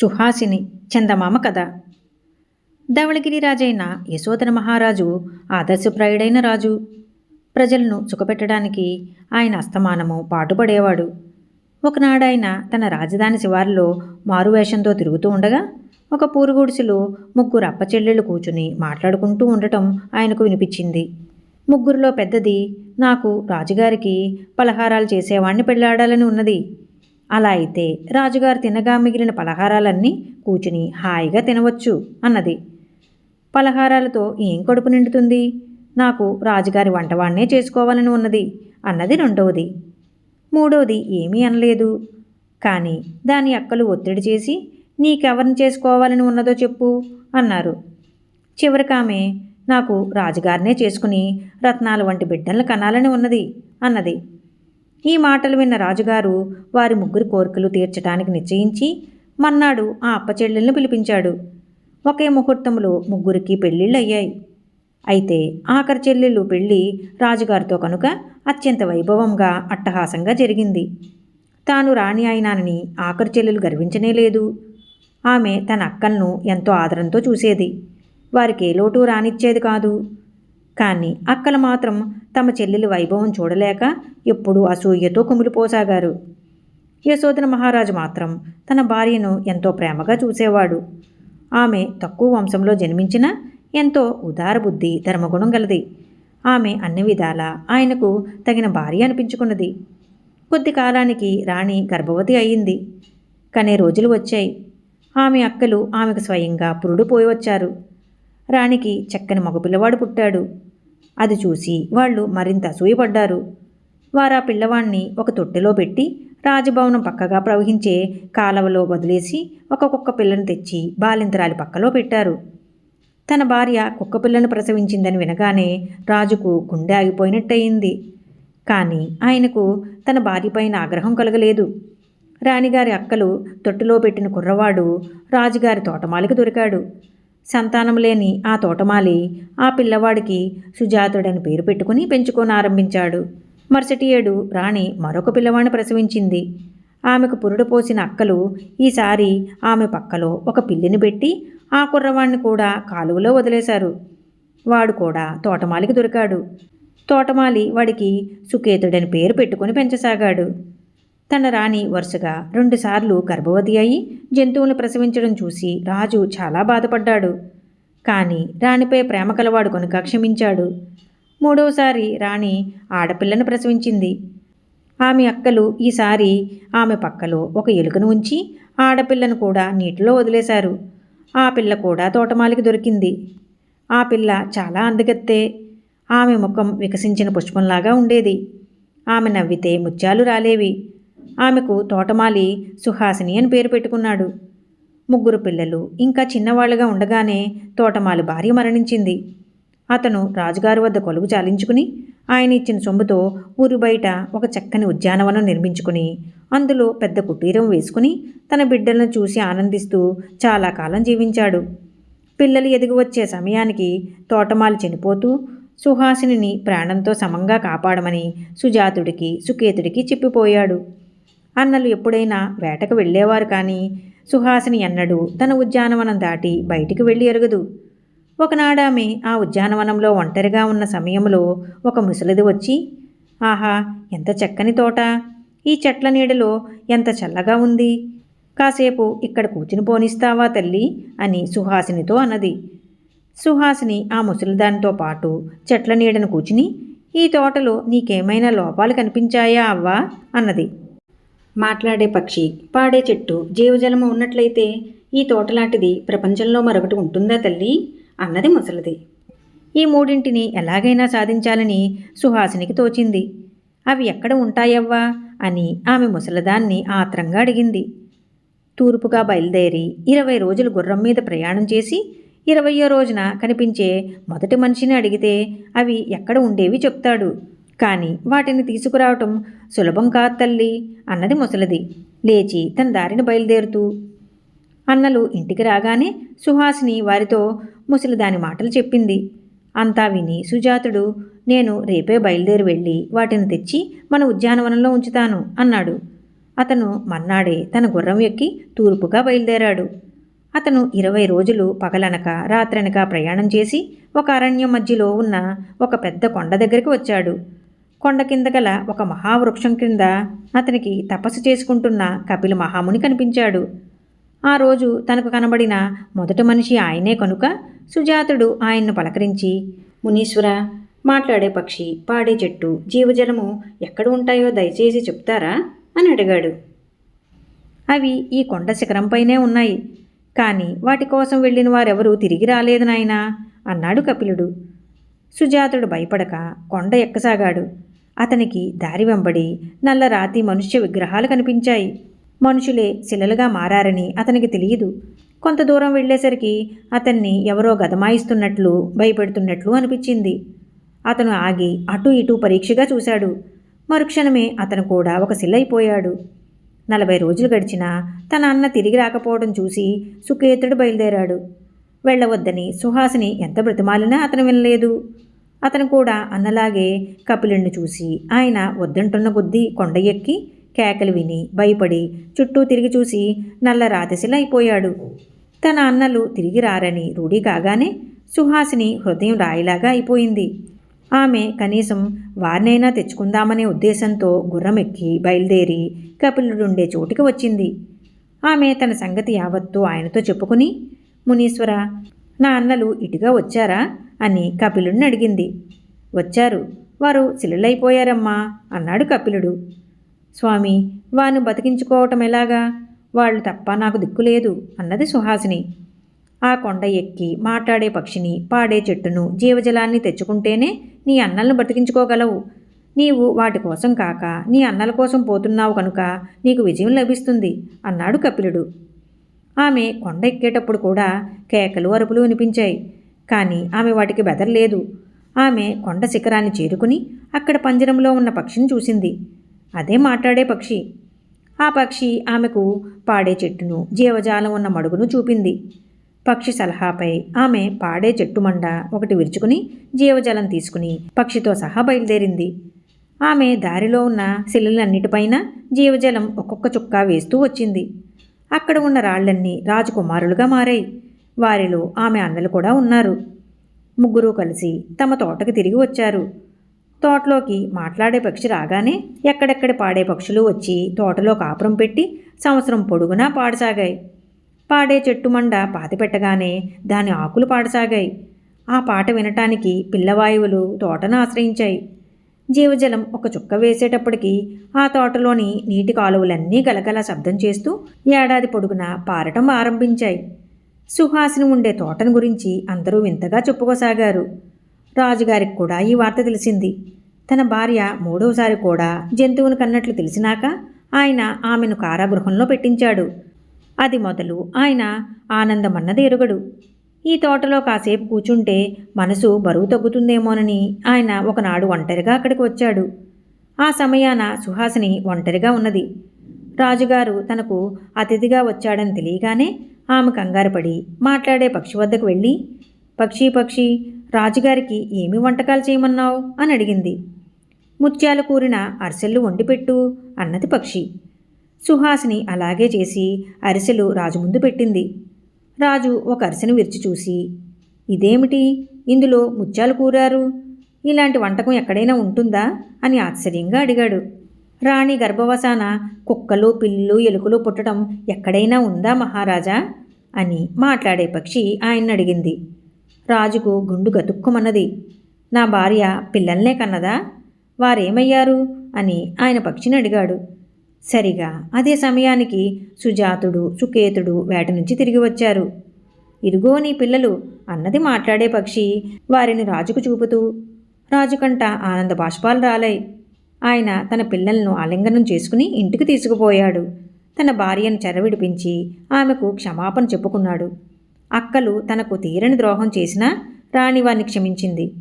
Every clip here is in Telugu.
సుహాసిని చందమామ కథ. ధవళగిరి రాజైన యశోధర మహారాజు ఆదర్శప్రాయుడైన రాజు. ప్రజలను సుఖపెట్టడానికి ఆయన అస్తమానము పాటుపడేవాడు. ఒకనాడాయన తన రాజధాని శివారులో మారువేషంతో తిరుగుతూ ఉండగా ఒక పూరుగుడిసెలో ముగ్గురు అప్పచెల్లెళ్ళు కూర్చుని మాట్లాడుకుంటూ ఉండటం ఆయనకు వినిపించింది. ముగ్గురిలో పెద్దది నాకు రాజుగారికి పలహారాలు చేసేవాణ్ణి పెళ్ళాడాలని ఉన్నది. అలా అయితే రాజుగారు తినగా మిగిలిన పలహారాలన్నీ కూచుని హాయిగా తినవచ్చు అన్నది. పలహారాలతో ఏం కడుపు నిండుతుంది? నాకు రాజుగారి వంటవాణ్ణే చేసుకోవాలని ఉన్నది అన్నది రెండవది మూడవది ఏమీ అనలేదు. కానీ దాని అక్కలు ఒత్తిడి చేసి నీకెవరిని చేసుకోవాలని ఉన్నదో చెప్పు అన్నారు. చివరికామె నాకు రాజుగారినే చేసుకుని రత్నాలు వంటి బిడ్డలను కనాలని ఉన్నది అన్నది. ఈ మాటలు విన్న రాజుగారు వారి ముగ్గురు కోరికలు తీర్చడానికి నిశ్చయించి మన్నాడు ఆ అప్పచెల్లెల్ని పిలిపించాడు. ఒకే ముహూర్తంలో ముగ్గురికి పెళ్ళిళ్ళు అయ్యాయి అయితే ఆఖరి చెల్లెళ్ళు పెళ్ళి రాజుగారితో కనుక అత్యంత వైభవంగా అట్టహాసంగా జరిగింది. తాను రాణి అయినానని ఆఖరి చెల్లెలు గర్వించనే లేదు. ఆమె తన అక్కలను ఎంతో ఆదరంతో చూసేది. వారికి ఏ లోటు రానిచ్చేది కాదు. కానీ అక్కలు మాత్రం తమ చెల్లెలి వైభవం చూడలేక ఎప్పుడూ అసూయతో కుమిలిపోసాగారు. యశోధన మహారాజు మాత్రం తన భార్యను ఎంతో ప్రేమగా చూసేవాడు. ఆమె తక్కువ వంశంలో జన్మించిన ఎంతో ఉదార బుద్ధి ధర్మగుణం గలది. ఆమె అన్ని విధాల ఆయనకు తగిన భార్య అనిపించుకున్నది. కొద్ది కాలానికి రాణి గర్భవతి అయింది. కానీ రోజులు వచ్చాయి. ఆమె అక్కలు ఆమెకు స్వయంగా పురుడు పోయి వచ్చారు రాణికి చక్కని మగపిల్లవాడు పుట్టాడు. అది చూసి వాళ్ళు మరింత అసూయపడ్డారు. వారా పిల్లవాణ్ణి ఒక తొట్టెలో పెట్టి రాజభవనం పక్కగా ప్రవహించే కాలవలో వదిలేసి ఒక కుక్క పిల్లను తెచ్చి బాలింతరాలి పక్కలో పెట్టారు. తన భార్య కుక్క పిల్లను ప్రసవించిందని వినగానే రాజుకు గుండె ఆగిపోయినట్టయింది. కానీ ఆయనకు తన భార్యపైన ఆగ్రహం కలగలేదు. రాణిగారి అక్కలు తొట్టులో పెట్టిన కుర్రవాడు రాజుగారి తోటమాలికి దొరికాడు. సంతానం లేని ఆ తోటమాలి ఆ పిల్లవాడికి సుజాతుడని పేరు పెట్టుకుని పెంచుకోనారంభించాడు మరుసటి ఏడు రాణి మరొక పిల్లవాడిని ప్రసవించింది. ఆమెకు పురుడు పోసిన అక్కలు ఈసారి ఆమె పక్కలో ఒక పిల్లిని పెట్టి ఆ కుర్రవాణ్ణి కూడా కాలువలో వదిలేశారు. వాడు కూడా తోటమాలికి దొరికాడు. తోటమాలి వాడికి సుకేతుడని పేరు పెట్టుకుని పెంచసాగాడు. తన రాణి వరుసగా రెండుసార్లు గర్భవతి అయి జంతువులను ప్రసవించడం చూసి రాజు చాలా బాధపడ్డాడు. కానీ రాణిపై ప్రేమ కలవాడు కనుక క్షమించాడు. మూడవసారి రాణి ఆడపిల్లను ప్రసవించింది. ఆమె అక్కలు ఈసారి ఆమె పక్కలో ఒక ఎలుకను ఉంచి ఆడపిల్లను కూడా నీటిలో వదిలేశారు. ఆ పిల్ల కూడా తోటమాలికి దొరికింది. ఆ పిల్ల చాలా అందగత్తే. ఆమె ముఖం వికసించిన పుష్పంలాగా ఉండేది. ఆమె నవ్వితే ముత్యాలు రాలేవి. ఆమెకు తోటమాలి సుహాసిని అని పేరు పెట్టుకున్నాడు. ముగ్గురు పిల్లలు ఇంకా చిన్నవాళ్ళుగా ఉండగానే తోటమాలి భార్య మరణించింది. అతను రాజుగారి వద్ద కొలువు చాలించుకుని ఆయన ఇచ్చిన సొమ్ముతో ఊరి బయట ఒక చక్కని ఉద్యానవనం నిర్మించుకుని అందులో పెద్ద కుటీరం వేసుకుని తన బిడ్డలను చూసి ఆనందిస్తూ చాలా కాలం జీవించాడు. పిల్లలు ఎదిగి వచ్చే సమయానికి తోటమాలి చనిపోతూ సుహాసిని ప్రాణంతో సమంగా కాపాడమని సుజాతుడికి సుకేతుడికి చెప్పిపోయాడు. అన్నలు ఎప్పుడైనా వేటకు వెళ్ళేవారు కానీ సుహాసిని ఎన్నడూ తన ఉద్యానవనం దాటి బయటికి వెళ్ళి ఎరగదు. ఒకనాడామె ఆ ఉద్యానవనంలో ఒంటరిగా ఉన్న సమయంలో ఒక ముసలిది వచ్చి ఆహా ఎంత చక్కని తోట! ఈ చెట్ల నీడలో ఎంత చల్లగా ఉంది! కాసేపు ఇక్కడ కూర్చుని పోనిస్తావా తల్లి అని సుహాసినితో అన్నది. సుహాసిని ఆ ముసలిదానితో పాటు చెట్ల నీడను కూర్చుని ఈ తోటలో నీకేమైనా లోపాలు కనిపించాయా అవ్వా అన్నది. మాట్లాడే పక్షి పాడే చెట్టు జీవజలము ఉన్నట్లయితే ఈ తోటలాంటిది ప్రపంచంలో మరొకటి ఉంటుందా తల్లి? అన్నది ముసలిది. ఈ మూడింటిని ఎలాగైనా సాధించాలని సుహాసినికి తోచింది. అవి ఎక్కడ ఉంటాయవ్వా? అని ఆమె ముసలదాన్ని ఆత్రంగా అడిగింది. తూర్పుగా బయలుదేరి ఇరవై రోజులు గుర్రం మీద ప్రయాణం చేసి ఇరవయో రోజున కనిపించే మొదటి మనిషిని అడిగితే అవి ఎక్కడ ఉండేవి చెప్తాడు. కానీ వాటిని తీసుకురావటం సులభం కాదు తల్లి అన్నది ముసలిది. లేచి తన దారిని బయలుదేరుతూ అన్నలు ఇంటికి రాగానే సుహాసిని వారితో ముసలిదాని మాటలు చెప్పింది. అంతా విని సుజాతుడు నేను రేపే బయలుదేరి వెళ్ళి వాటిని తెచ్చి మన ఉద్యానవనంలో ఉంచుతాను అన్నాడు. అతను మన్నాడే తన గుర్రం ఎక్కి తూర్పుగా బయలుదేరాడు. అతను ఇరవై రోజులు పగలనక రాత్రనక ప్రయాణం చేసి ఒక అరణ్యం మధ్యలో ఉన్న ఒక పెద్ద కొండ దగ్గరికి వచ్చాడు. కొండ కింద గల ఒక మహావృక్షం క్రింద అతనికి తపస్సు చేసుకుంటున్న కపిల మహాముని కనిపించాడు. ఆ రోజు తనకు కనబడిన మొదటి మనిషి ఆయనే కనుక సుజాతుడు ఆయన్ను పలకరించి మునీశ్వర మాట్లాడే పక్షి పాడే చెట్టు జీవజలము ఎక్కడ ఉంటాయో దయచేసి చెప్తారా? అని అడిగాడు. అవి ఈ కొండ శిఖరంపైనే ఉన్నాయి. కానీ వాటి కోసం వెళ్ళిన వారెవరూ తిరిగి రాలేదు నాయనా అన్నాడు కపిలుడు. సుజాతుడు భయపడక కొండ ఎక్కసాగాడు. అతనికి దారి వెంబడి నల్ల రాతి మనుష్య విగ్రహాలు కనిపించాయి. మనుషులే శిలలుగా మారారని అతనికి తెలియదు. కొంత దూరం వెళ్ళేసరికి అతన్ని ఎవరో గదమాయిస్తున్నట్లు భయపెడుతున్నట్లు అనిపించింది. అతను ఆగి అటు ఇటు పరీక్షగా చూశాడు. మరుక్షణమే అతను కూడా ఒక శిలైపోయాడు. నలభై రోజులు గడిచినా తన అన్న తిరిగి రాకపోవడం చూసి సుకేతుడు బయలుదేరాడు. వెళ్ళవద్దని సుహాసిని ఎంత బ్రతిమాలినా అతను వినలేదు. అతను కూడా అన్నలాగే కపిలుణ్ణి చూసి ఆయన వద్దంటున్న కొద్దీ కొండ ఎక్కి కేకలు విని భయపడి చుట్టూ తిరిగి చూసి నల్ల రాతిశిల అయిపోయాడు తన అన్నలు తిరిగి రారని రూఢి కాగానే సుహాసిని హృదయం రాయిలాగా అయిపోయింది. ఆమె కనీసం వారినైనా తెచ్చుకుందామనే ఉద్దేశంతో గుర్రం ఎక్కి బయలుదేరి కపిలుడుండే చోటికి వచ్చింది. ఆమె తన సంగతి యావత్తూ ఆయనతో చెప్పుకుని మునీశ్వర నా అన్నలు ఇటుగా వచ్చారా? అని కపిలుడిని అడిగింది. వచ్చారు. వారు శిలలైపోయారమ్మా అన్నాడు కపిలుడు. స్వామి వారిని బతికించుకోవటం ఎలాగా? వాళ్ళు తప్ప నాకు దిక్కులేదు అన్నది సుహాసిని. ఆ కొండ ఎక్కి మాట్లాడే పక్షిని పాడే చెట్టును జీవజలాన్ని తెచ్చుకుంటేనే నీ అన్నలను బతికించుకోగలవు. నీవు వాటి కోసం కాక నీ అన్నల కోసం పోతున్నావు కనుక నీకు విజయం లభిస్తుంది అన్నాడు కపిలుడు. ఆమె కొండ ఎక్కేటప్పుడు కూడా కేకలు అరుపులు వినిపించాయి. కానీ ఆమె వాటికి బెదరలేదు. ఆమె కొండ శిఖరాన్ని చేరుకుని అక్కడ పంజరంలో ఉన్న పక్షిని చూసింది. అదే మాట్లాడే పక్షి. ఆ పక్షి ఆమెకు పాడే చెట్టును జీవజాలం ఉన్న మడుగును చూపింది. పక్షి సలహాపై ఆమె పాడే చెట్టు మండ ఒకటి విరుచుకుని జీవజలం తీసుకుని పక్షితో సహా బయలుదేరింది. ఆమె దారిలో ఉన్న శిలలన్నిటిపైన జీవజలం ఒక్కొక్క చుక్క వేస్తూ వచ్చింది. అక్కడ ఉన్న రాళ్ళన్నీ రాజకుమారులుగా మారాయి. వారిలో ఆమె అన్నలు కూడా ఉన్నారు. ముగ్గురు కలిసి తమ తోటకు తిరిగి వచ్చారు. తోటలోకి మాట్లాడే పక్షి రాగానే ఎక్కడెక్కడ పాడే పక్షులు వచ్చి తోటలో కాపురం పెట్టి సంవత్సరం పొడుగునా పాడసాగాయి. పాడే చెట్టు మండ పాతిపెట్టగానే దాని ఆకులు పాడసాగాయి. ఆ పాట వినటానికి పిల్లవాయువులు తోటను ఆశ్రయించాయి. జీవజలం ఒక చుక్క వేసేటప్పటికి ఆ తోటలోని నీటి కాలువలన్నీ గలగల శబ్దం చేస్తూ ఏడాది పొడుగునా పారటం ఆరంభించాయి. సుహాసిని ఉండే తోటను గురించి అందరూ వింతగా చెప్పుకోసాగారు. రాజుగారికి కూడా ఈ వార్త తెలిసింది. తన భార్య మూడవసారి కూడా జంతువును కన్నట్లు తెలిసినాక ఆయన ఆమెను కారాగృహంలో పెట్టించాడు. అది మొదలు ఆయన ఆనందమన్నది ఎరుగడు. ఈ తోటలో కాసేపు కూచుంటే మనసు బరువు తగ్గుతుందేమోనని ఆయన ఒకనాడు ఒంటరిగా అక్కడికి వచ్చాడు. ఆ సమయాన సుహాసిని ఒంటరిగా ఉన్నది. రాజుగారు తనకు అతిథిగా వచ్చాడని తెలియగానే ఆమె కంగారుపడి మాట్లాడే పక్షి వద్దకు వెళ్ళి పక్షి పక్షి రాజుగారికి ఏమి వంటకాలు చేయమన్నావు? అని అడిగింది. ముత్యాలు కూరిన అరిసెలు వండిపెట్టు అన్నది పక్షి. సుహాసిని అలాగే చేసి అరిసెలు రాజు ముందు పెట్టింది. రాజు ఒక అరిసెను విరిచి చూసి ఇదేమిటి? ఇందులో ముత్యాలు కూరారు? ఇలాంటి వంటకం ఎక్కడైనా ఉంటుందా? అని ఆశ్చర్యంగా అడిగాడు. రాణి గర్భవసాన కుక్కలు పిల్లులు ఎలుకలు పుట్టడం ఎక్కడైనా ఉందా మహారాజా? అని మాట్లాడే పక్షి ఆయన్ని అడిగింది. రాజుకు గుండు గతుక్కుమన్నది నా భార్య పిల్లల్నే కన్నదా? వారేమయ్యారు? అని ఆయన పక్షిని అడిగాడు. సరిగా. అదే సమయానికి సుజాతుడు సుకేతుడు వేట నుంచి తిరిగి వచ్చారు. ఇరుగో నీ పిల్లలు అన్నది మాట్లాడే పక్షి వారిని రాజుకు చూపుతూ రాజుకంట ఆనంద బాష్పాలు రాలాయి. ఆయన తన పిల్లలను ఆలింగనం చేసుకుని ఇంటికి తీసుకుపోయాడు. తన భార్యను చెరవిడిపించి ఆమెకు క్షమాపణ చెప్పుకున్నాడు. అక్కలు తనకు తీరని ద్రోహం చేసినా రాణివాన్ని క్షమించింది.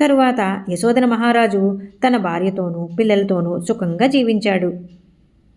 తరువాత యశోధన మహారాజు తన భార్యతోనూ పిల్లలతోనూ సుఖంగా జీవించాడు.